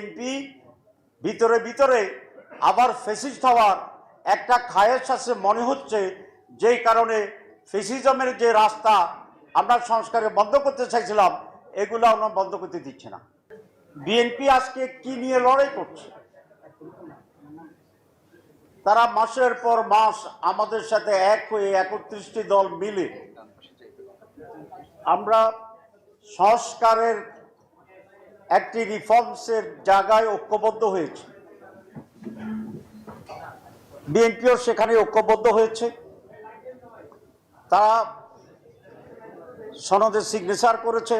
BNP ভিতরে ভিতরে আবার ফেসিস্ট হওয়ার একটা খায়ের সাথে মনে হচ্ছে, যেই কারণে ফেসিজমের যে রাস্তা আমরা সংস্কারে বন্ধ করতে চাইছিলাম, এগুলো আমরা বন্ধ করতে দিচ্ছে না। বিএনপি আজকে কি নিয়ে লড়াই করছে? তারা মাসের পর মাস আমাদের সাথে এক হয়ে একত্রিশটি দল মিলে আমরা সংস্কারের একটি রিফর্মসের জায়গায় ঐক্যবদ্ধ হয়েছে। বিএনপিও সেখানে ঐক্যবদ্ধ হয়েছে। তারা সনদে সিগনেচার করেছে।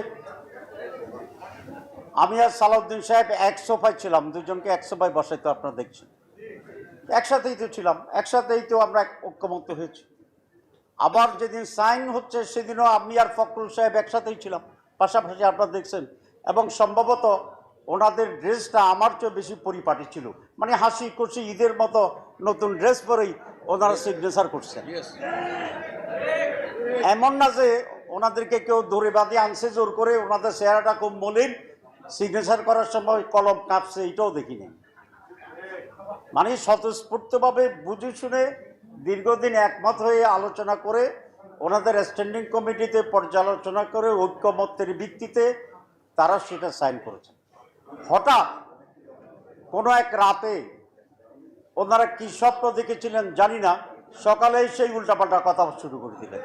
আমি আর সালাউদ্দিন সাহেব এক সোফায় ছিলাম, দুজনকে এক সোফায় বসাইতো আপনারা দেখছেন। একসাথেই তো ছিলাম, একসাথেই তো আমরা ঐক্যমত হয়েছি। আবার যেদিন সাইন হচ্ছে, সেদিনও আমি আর ফখরুল সাহেব একসাথেই ছিলাম। পাশাপাশি আপনারা দেখছেন এবং সম্ভবত ওনাদের ড্রেসটা আমার চেয়ে বেশি পরিপাটি ছিল। মানে হাসি খুশি ঈদের মতো নতুন ড্রেস পরেই ওনারা সিগনেচার করছেন। এমন না যে ওনাদেরকে কেউ ধরে বাঁধে আনছে জোর করে ওনাদের চেহারাটা খুব মলিন সিগনেচার করার সময় কলম কাঁপছে এটাও দেখিনি। মানে স্বতঃস্ফূর্তভাবে বুঝে শুনে দীর্ঘদিন একমত হয়ে আলোচনা করে ওনাদের স্ট্যান্ডিং কমিটিতে পর্যালোচনা করে ঐক্যমত্যের ভিত্তিতে তারা সেটা সাইন করেছেন। হঠাৎ কোনো এক রাতে ওনারা কি স্বপ্ন দেখেছিলেন জানি না সকালেই সেই উল্টাপাল্টা কথা শুরু করে দিলেন।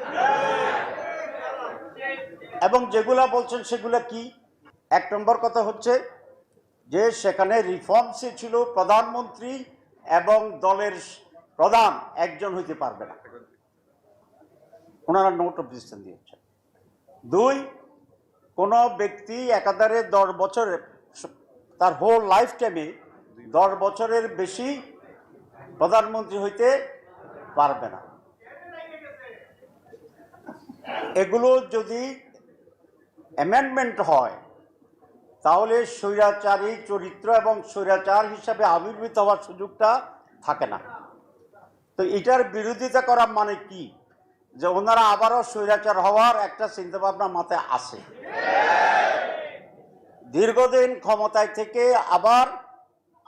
এবং যেগুলা বলছেন সেগুলা কি? এক নম্বর কথা হচ্ছে যে সেখানে রিফর্মসে ছিল প্রধানমন্ত্রী এবং দলের প্রধান, একজন হইতে পারবে না। ওনারা নোট অফ ডিসিশন দিয়েছেন। দুই কোনো ব্যক্তি একাধারে দশ বছরের তার হোল লাইফ টাইমে দশ বছরের বেশি প্রধানমন্ত্রী হইতে পারবে না। এগুলো যদি অ্যামেন্ডমেন্ট হয়, তাহলে স্বৈরাচারী চরিত্র এবং স্বৈরাচার হিসাবে আবির্ভূত হওয়ার সুযোগটা থাকে না। তো এটার বিরোধিতা করা মানে কি? যে ওনারা আবারও স্বৈরাচার হওয়ার একটা চিন্তাভাবনা মাথায় আসে। দীর্ঘদিন ক্ষমতায় থেকে আবার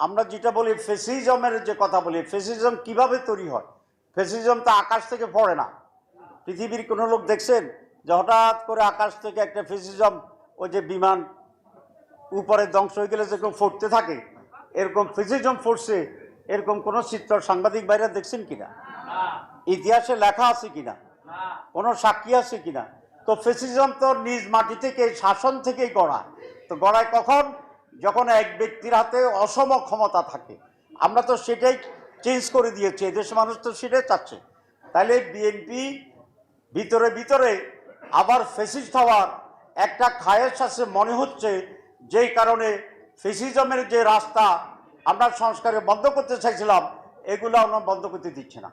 আমরা যেটা বলি ফেসিজমের যে কথা বলি, ফেসিজম কীভাবে তৈরি হয়? ফেসিজম তো আকাশ থেকে পড়ে না। পৃথিবীর কোনো লোক দেখছেন যে হঠাৎ করে আকাশ থেকে একটা ফেসিজম, ওই যে বিমান উপরে ধ্বংস হয়ে গেলে যেরকম ফুটতে থাকে, এরকম ফেসিজম ফুটছে, এরকম কোনো চিত্র সাংবাদিক বাইরে দেখছেন কিনা? ইতিহাসে লেখা আছে কিনা? কোনো সাক্ষী আছে কিনা? তো ফেসিজম তো নিজ মাটি থেকে, শাসন থেকেই গড়া তো গড়ায় কখন? যখন এক ব্যক্তির হাতে অসম ক্ষমতা থাকে। আমরা তো সেটাই চেঞ্জ করে দিয়েছি, এদেশ মানুষ তো সেটাই চাচ্ছে। তাহলে বিএনপি ভিতরে ভিতরে আবার ফেসিস্ট হওয়ার একটা খায়ের সাথে মনে হচ্ছে যেই কারণে ফেসিজমের যে রাস্তা আমরা সংস্কারে বন্ধ করতে চাইছিলাম, এগুলো আমরা বন্ধ করতে দিচ্ছে না।